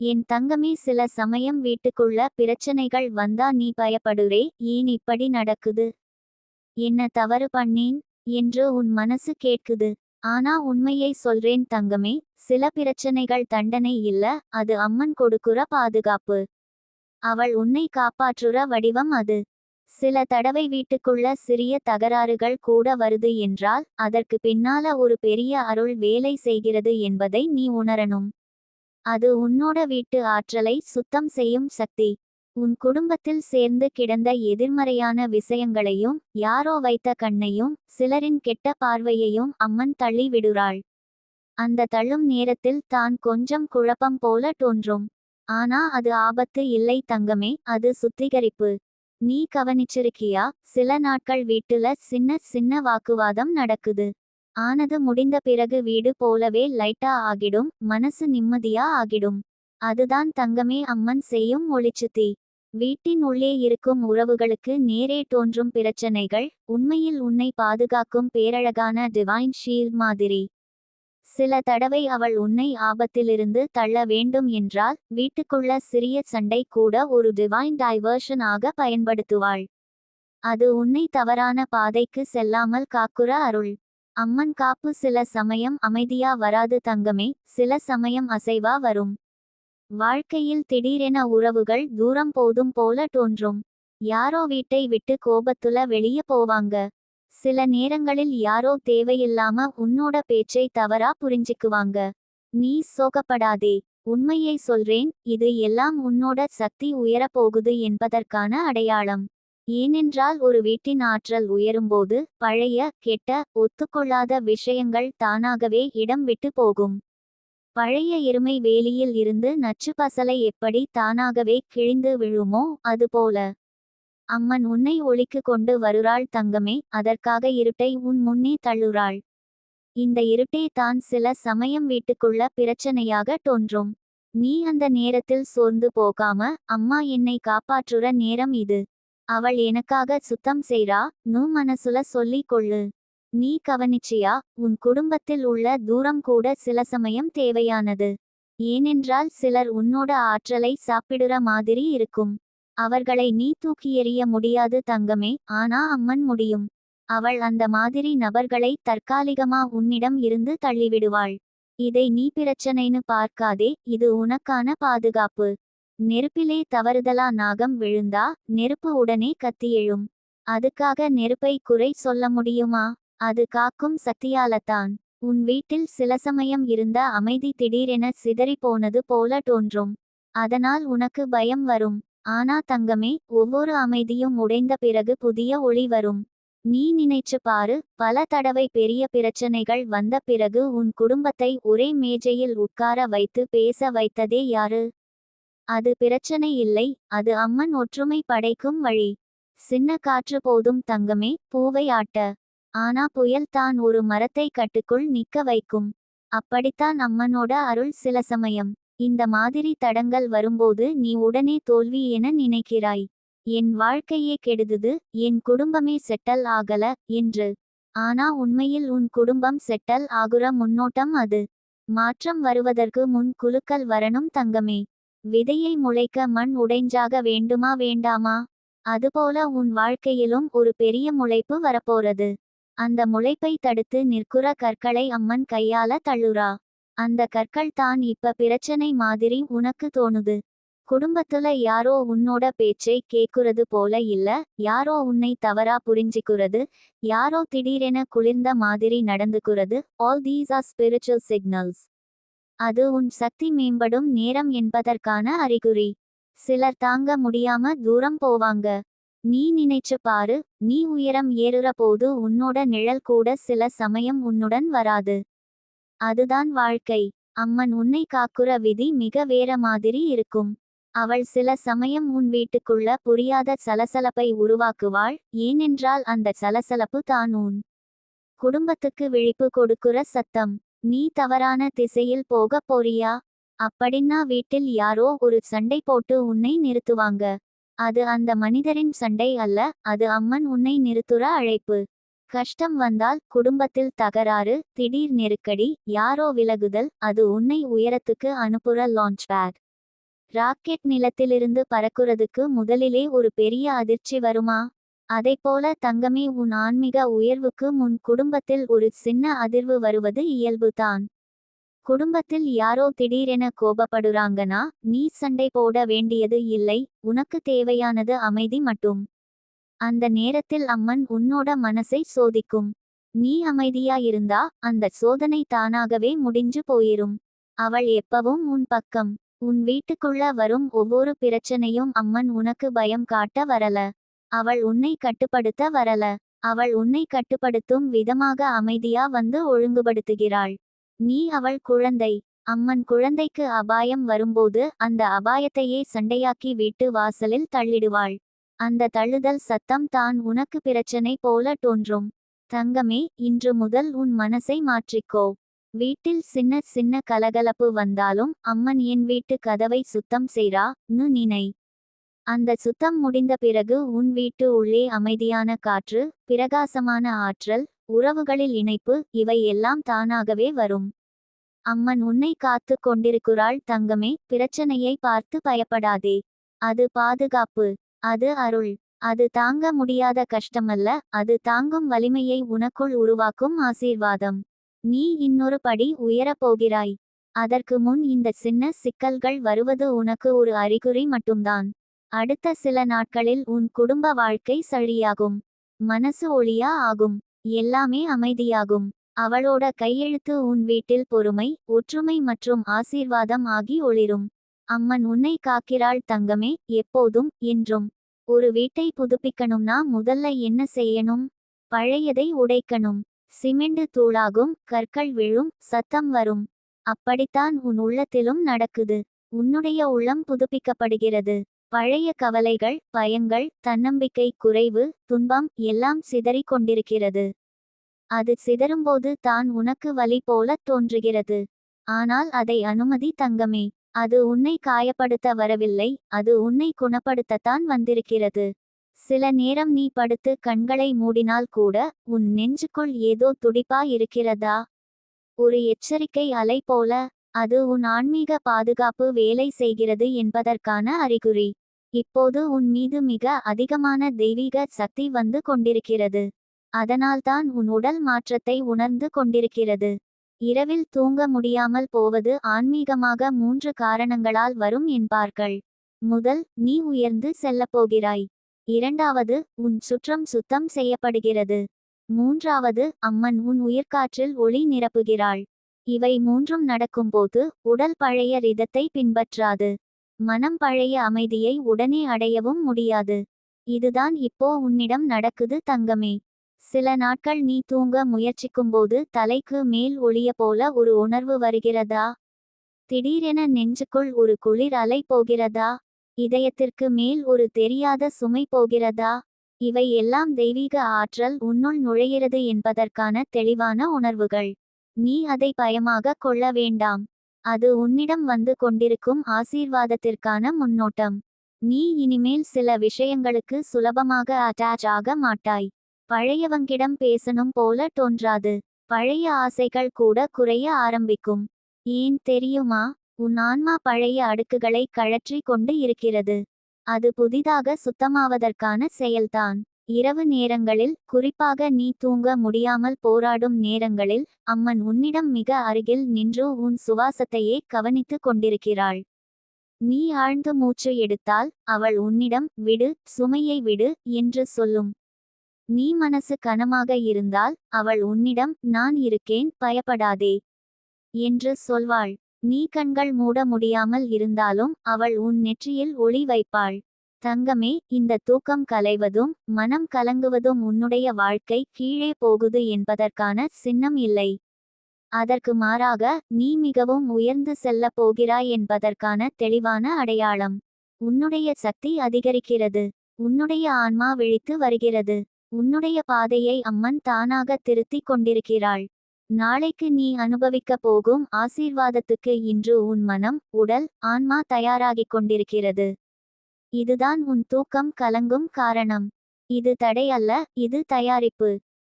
என் தங்கமே சில சமயம் வீட்டுக்குள்ள பிரச்சனைகள் வந்தா நீ பயப்படுறே ஏன் இப்படி நடக்குது? என்ன தவறு பண்ணேன்? என்று உன் மனசு கேட்குது. ஆனா உண்மையை சொல்றேன் தங்கமே சில பிரச்சனைகள் தண்டனை இல்ல அது அம்மன் கொடுக்குற பாதுகாப்பு. அவள் உன்னை காப்பாற்றுற வடிவம் அது. சில தடவை வீட்டுக்குள்ள சிறிய தகராறுகள் கூட வருது என்றால் அதற்கு பின்னால ஒரு பெரிய அருள் வேலை செய்கிறது என்பதை நீ உணரணும். அது உன்னோட வீட்டு ஆற்றலை சுத்தம் செய்யும் சக்தி. உன் குடும்பத்தில் சேர்ந்து கிடந்த எதிர்மறையான விஷயங்களையும் யாரோ வைத்த கண்ணையும் சிலரின் கெட்ட பார்வையையும் அம்மன் தள்ளி விடுறாள். அந்த தள்ளும் நேரத்தில் தான் கொஞ்சம் குழப்பம் போல தோன்றும். ஆனா அது ஆபத்து இல்லை தங்கமே அது சுத்திகரிப்பு. நீ கவனிச்சிருக்கியா? சில நாட்கள் வீட்டுல சின்ன சின்ன வாக்குவாதம் நடக்குது. ஆனது முடிந்த பிறகு வீடு போலவே லைட்டா ஆகிடும் மனசு நிம்மதியா ஆகிடும். அதுதான் தங்கமே அம்மன் செய்யும் ஒளிச்சுத்தி. வீட்டின் உள்ளே இருக்கும் உறவுகளுக்கு நேரே தோன்றும் பிரச்சனைகள் உண்மையில் உன்னை பாதுகாக்கும் பேரழகான டிவைன் ஷீல் மாதிரி. சில தடவை அவள் உன்னை ஆபத்திலிருந்து தள்ள வேண்டும் என்றால் வீட்டுக்குள்ள சிறிய சண்டை கூட ஒரு டிவைன் டைவர்ஷன் ஆக பயன்படுத்துவாள். அது உன்னை தவறான பாதைக்கு செல்லாமல் காக்குற அருள். அம்மன் காப்பு சில சமயம் அமைதியா வராது தங்கமே சில சமயம் அசைவா வரும். வாழ்க்கையில் திடீரென உறவுகள் தூரம் போதும் போல தோன்றும். யாரோ வீட்டை விட்டு கோபத்துல வெளிய போவாங்க. சில நேரங்களில் யாரோ தேவையில்லாம உன்னோட பேச்சை தவறா புரிஞ்சுக்குவாங்க. நீ சோகப்படாதே உண்மையை சொல்றேன் இது எல்லாம் உன்னோட சக்தி உயரப் போகுது என்பதற்கான அடையாளம். ஏனென்றால் ஒரு வீட்டின் ஆற்றல் உயரும்போது பழைய கெட்ட ஒத்துக்கொள்ளாத விஷயங்கள் தானாகவே இடம் விட்டு போகும். பழைய இருமை வேலியில் இருந்து நச்சு பசலை எப்படி தானாகவே கிழிந்து விழுமோ அதுபோல. அம்மன் உன்னை ஒளிக்கு கொண்டு வருறாள் தங்கமே அதற்காக இருட்டை உன் முன்னே தள்ளுறாள் இந்த இருட்டே தான் சில சமயம் வீட்டுக்குள்ள பிரச்சனையாக தோன்றும். நீ அந்த நேரத்தில் சோர்ந்து போகாம அம்மா என்னை காப்பாற்றுற நேரம் இது. அவள் எனக்காக சுத்தம் செய்றா நூ மனசுல சொல்லிக் கொள்ளு. நீ கவனிச்சியா உன் குடும்பத்தில் உள்ள தூரம் கூட சில சமயம் தேவையானது. ஏனென்றால் சிலர் உன்னோட ஆற்றலை சாப்பிடுற மாதிரி இருக்கும். அவர்களை நீ தூக்கி எறிய முடியாது தங்கமே ஆனா அம்மன் முடியும். அவள் அந்த மாதிரி நபர்களை தற்காலிகமா உன்னிடம் இருந்து தள்ளிவிடுவாள். இதை நீ பிரச்சனைன்னு பார்க்காதே இது உனக்கான பாதுகாப்பு. நெருப்பிலே தவறுதலா நாகம் விழுந்தா நெருப்பு உடனே கத்தி எழும். அதுக்காக நெருப்பை குறை சொல்ல முடியுமா? அது காக்கும் சக்தியாலத்தான். உன் வீட்டில் சில சமயம் இருந்த அமைதி திடீரென சிதறி போனது போல தோன்றும். அதனால் உனக்கு பயம் வரும். ஆனா தங்கமே ஒவ்வொரு அமைதியும் உடைந்த பிறகு புதிய ஒளி வரும். நீ நினைச்சு பாரு பல தடவை பெரிய பிரச்சனைகள் வந்த பிறகு உன் குடும்பத்தை ஒரே மேஜையில் உட்கார வைத்து பேச வைத்ததே யாரு? அது பிரச்சனை இல்லை அது அம்மன் ஒற்றுமை படைக்கும் வழி. சின்ன காற்று போதும் தங்கமே பூவை ஆட்ட. ஆனா புயல் தான் ஒரு மரத்தை கட்டுக்குள் நிக்க வைக்கும். அப்படித்தான் அம்மனோட அருள் சில சமயம். இந்த மாதிரி தடங்கள் வரும்போது நீ உடனே தோல்வி என நினைக்கிறாய். என் வாழ்க்கையே கெடுதுது என் குடும்பமே செட்டல் ஆகல என்று. ஆனா உண்மையில் உன் குடும்பம் செட்டல் ஆகுற முன்னோட்டம் அது. மாற்றம் வருவதற்கு முன் குழுக்கள் வரணும் தங்கமே. விதையை முளைக்க மண் உடைஞ்சாக வேண்டுமா வேண்டாமா? அதுபோல உன் வாழ்க்கையிலும் ஒரு பெரிய முளைப்பு வரப்போறது. அந்த முளைப்பை தடுத்து நிற்குற கற்களை அம்மன் கையால தள்ளுறா. அந்த கற்கள் தான் இப்ப பிரச்சனை மாதிரி உனக்கு தோணுது. குடும்பத்துல யாரோ உன்னோட பேச்சை கேக்குறது போல இல்ல யாரோ உன்னை தவறா புரிஞ்சிக்குறது யாரோ திடீரென குளிர்ந்த மாதிரி நடந்துக்கிறது. All these are spiritual signals அது உன் சக்தி மேம்படும் நேரம் என்பதற்கான அறிகுறி. சிலர் தாங்க முடியாம தூரம் போவாங்க. நீ நினைச்சு பாரு நீ உயரம் ஏறுற போது உன்னோட நிழல் கூட சில சமயம் உன்னுடன் வராது. அதுதான் வாழ்க்கை. அம்மன் உன்னை காக்குற விதி மிக வேற மாதிரி இருக்கும். அவள் சில சமயம் உன் வீட்டுக்குள்ள புரியாத சலசலப்பை உருவாக்குவாள் ஏனென்றால் அந்த சலசலப்பு தான் உன் குடும்பத்துக்கு விழிப்பு கொடுக்குற சத்தம். நீ தவறான திசையில் போக போறியா? அப்படின்னா வீட்டில் யாரோ ஒரு சண்டை போட்டு உன்னை நிறுத்துவாங்க. அது அந்த மனிதரின் சண்டை அல்ல அது அம்மன் உன்னை நிறுத்துற அழைப்பு. கஷ்டம் வந்தால் குடும்பத்தில் தகராறு திடீர் நெருக்கடி யாரோ விலகுதல் அது உன்னை உயரத்துக்கு அனுப்புற லான்ச் பேட் ராக்கெட் நிலத்திலிருந்து பறக்குறதுக்கு முதலிலே ஒரு பெரிய அதிர்ச்சி வருமா? அதைப்போல தங்கமே உன் ஆன்மீக உயர்வுக்கு உன் குடும்பத்தில் ஒரு சின்ன அதிர்வு வருவது இயல்புதான். குடும்பத்தில் யாரோ திடீரென கோபப்படுறாங்கனா நீ சண்டை போட வேண்டியது இல்லை உனக்கு தேவையானது அமைதி மட்டும். அந்த நேரத்தில் அம்மன் உன்னோட மனசை சோதிக்கும். நீ அமைதியா இருந்தா அந்த சோதனை தானாகவே முடிஞ்சு போயிரும். அவள் எப்பவும் உன் பக்கம். உன் வீட்டுக்குள்ள வரும் ஒவ்வொரு பிரச்சனையும் அம்மன் உனக்கு பயம் காட்ட வரல. அவள் உன்னை கட்டுப்படுத்த வரல. அவள் உன்னை கட்டுப்படுத்தும் விதமாக அமைதியா வந்து ஒழுங்குபடுத்துகிறாள். நீ அவள் குழந்தை. அம்மன் குழந்தைக்கு அபாயம் வரும்போது அந்த அபாயத்தையே சண்டையாக்கி வீட்டு வாசலில் தள்ளிடுவாள். அந்த தள்ளுதல் சத்தம் தான் உனக்கு பிரச்சனை போல தோன்றும். தங்கமே இன்று முதல் உன் மனசை மாற்றிக்கோ. வீட்டில் சின்ன சின்ன கலகலப்பு வந்தாலும் அம்மன் என் வீட்டு கதவை சுத்தம் செய்றா நு நினை. அந்த சுத்தம் முடிந்த பிறகு உன் வீட்டு உள்ளே அமைதியான காற்று பிரகாசமான ஆற்றல் உறவுகளில் இணைப்பு இவை எல்லாம் தானாகவே வரும். அம்மன் உன்னை காத்து கொண்டிருக்கிறாள் தங்கமே பிரச்சனையை பார்த்து பயப்படாதே. அது பாதுகாப்பு அது அருள். அது தாங்க முடியாத கஷ்டமல்ல அது தாங்கும் வலிமையை உனக்குள் உருவாக்கும் ஆசீர்வாதம். நீ இன்னொரு படி உயரப் போகிறாய். அதற்கு முன் இந்த சின்ன சிக்கல்கள் வருவது உனக்கு ஒரு அறிகுறி மட்டும்தான். அடுத்த சில நாட்களில் உன் குடும்ப வாழ்க்கை சழியாகும். மனசு ஒளியா ஆகும். எல்லாமே அமைதியாகும். அவளோட கையெழுத்து உன் வீட்டில் பொறுமை ஒற்றுமை மற்றும் ஆசீர்வாதம் ஆகி ஒளிரும். அம்மன் உன்னை காக்கிறாள் தங்கமே எப்போதும் என்றும். ஒரு வீட்டை புதுப்பிக்கணும்னா முதல்ல என்ன செய்யணும்? பழையதை உடைக்கணும். சிமெண்ட் தூளாகும் கற்கள் விழும் சத்தம் வரும். அப்படித்தான் உன் உள்ளத்திலும் நடக்குது. உன்னுடைய உள்ளம் புதுப்பிக்கப்படுகிறது. பழைய கவலைகள் பயங்கள் தன்னம்பிக்கை குறைவு துன்பம் எல்லாம் சிதறிக் கொண்டிருக்கிறது. அது சிதறும்போது தான் உனக்கு வலி போலத் தோன்றுகிறது. ஆனால் அதை அனுமதி தங்கமே. அது உன்னை காயப்படுத்த வரவில்லை. அது உன்னை குணப்படுத்தத்தான் வந்திருக்கிறது. சில நேரம் நீ படுத்து கண்களை மூடினால் கூட உன் நெஞ்சுக்குள் ஏதோ துடிப்பா இருக்கிறதா? ஒரு எச்சரிக்கை அலை போல அது உன் ஆன்மீக பாதுகாப்பு வேலை செய்கிறது என்பதற்கான அறிகுறி. இப்போது உன் மீது மிக அதிகமான தெய்வீக சக்தி வந்து கொண்டிருக்கிறது. அதனால்தான் உன் உடல் மாற்றத்தை உணர்ந்து கொண்டிருக்கிறது. இரவில் தூங்க முடியாமல் போவது ஆன்மீகமாக மூன்று காரணங்களால் வரும் என்பார்கள். முதல் நீ உயர்ந்து செல்லப்போகிறாய் இரண்டாவது உன் சுற்றம் சுத்தம் செய்யப்படுகிறது. மூன்றாவது அம்மன் உன் உயிர்காற்றில் ஒளி நிரப்புகிறாள். இவை மூன்றும் நடக்கும்போது உடல் பழைய ரிதத்தை பின்பற்றாது. மனம் பழைய அமைதியை உடனே அடையவும் முடியாது. இதுதான் இப்போ உன்னிடம் நடக்குது தங்கமே. சில நாட்கள் நீ தூங்க முயற்சிக்கும்போது தலைக்கு மேல் ஒளிய போல ஒரு உணர்வு வருகிறதா? திடீரென நெஞ்சுக்குள் ஒரு குளிர் அலை போகிறதா? இதயத்திற்கு மேல் ஒரு தெரியாத சுமை போகிறதா? இவை எல்லாம் தெய்வீக ஆற்றல் உன்னுள் நுழைகிறது என்பதற்கான தெளிவான உணர்வுகள். நீ அதை பயமாக கொள்ள வேண்டாம். அது உன்னிடம் வந்து கொண்டிருக்கும் ஆசீர்வாதத்திற்கான முன்னோட்டம். நீ இனிமேல் சில விஷயங்களுக்கு சுலபமாக அட்டாச் ஆக மாட்டாய். பழையவங்கிடம் பேசணும் போல தோன்றாது. பழைய ஆசைகள் கூட குறைய ஆரம்பிக்கும். ஏன் தெரியுமா? உன் ஆன்மா பழைய அடுக்குகளை கழற்றி கொண்டு இருக்கிறது. அது புதிதாக சுத்தமாவதற்கான செயல்தான். இரவு நேரங்களில் குறிப்பாக நீ தூங்க முடியாமல் போராடும் நேரங்களில் அம்மன் உன்னிடம் மிக அருகில் நின்று உன் சுவாசத்தையே கவனித்து கொண்டிருக்கிறாள். நீ ஆழ்ந்து மூச்சு எடுத்தால் அவள் உன்னிடம் விடு சுமையை விடு என்று சொல்லும். நீ மனசு கனமாக இருந்தால் அவள் உன்னிடம் நான் இருக்கேன் பயப்படாதே என்று சொல்வாள். நீ கண்கள் மூட முடியாமல் இருந்தாலும் அவள் உன் நெற்றியில் ஒளி வைப்பாள். தங்கமே இந்த தூக்கம் கலைவதும் மனம் கலங்குவதும் உன்னுடைய வாழ்க்கை கீழே போகுது என்பதற்கான சின்னம் இல்லை. அதற்கு மாறாக நீ மிகவும் உயர்ந்து செல்ல போகிறாய் என்பதற்கான தெளிவான அடையாளம். உன்னுடைய சக்தி அதிகரிக்கிறது. உன்னுடைய ஆன்மா விழித்து வருகிறது. உன்னுடைய பாதையை அம்மன் தானாக திருத்திக் கொண்டிருக்கிறாள். நாளைக்கு நீ அனுபவிக்கப் போகும் ஆசீர்வாதத்துக்கு இன்று உன் மனம் உடல் ஆன்மா தயாராகிக் கொண்டிருக்கிறது. இதுதான் உன் தூக்கம் கலங்கும் காரணம். இது தடை அல்ல இது தயாரிப்பு.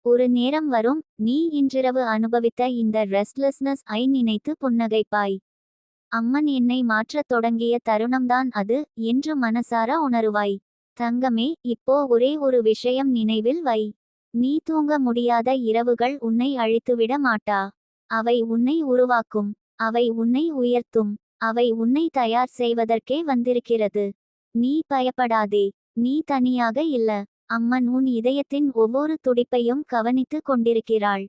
ஒரு நேரம் வரும் நீ இன்றிரவு அனுபவித்த இந்த ரெஸ்ட்லெஸ்னஸ் ஐ நினைத்து புன்னகைப்பாய். அம்மன் என்னை மாற்றத் தொடங்கிய தருணம்தான் அது என்று மனசார உணருவாய். தங்கமே இப்போ ஒரே ஒரு விஷயம் நினைவில் வை. நீ தூங்க முடியாத இரவுகள் உன்னை அழித்துவிட மாட்டா. அவை உன்னை உருவாக்கும் அவை உன்னை உயர்த்தும் அவை உன்னை தயார் செய்வதற்கே வந்திருக்கிறது. நீ பயப்படாதே. நீ தனியாக இல்ல. அம்மன் உன் இதயத்தின் ஒவ்வொரு துடிப்பையும் கவனித்து கொண்டிருக்கிறாள்.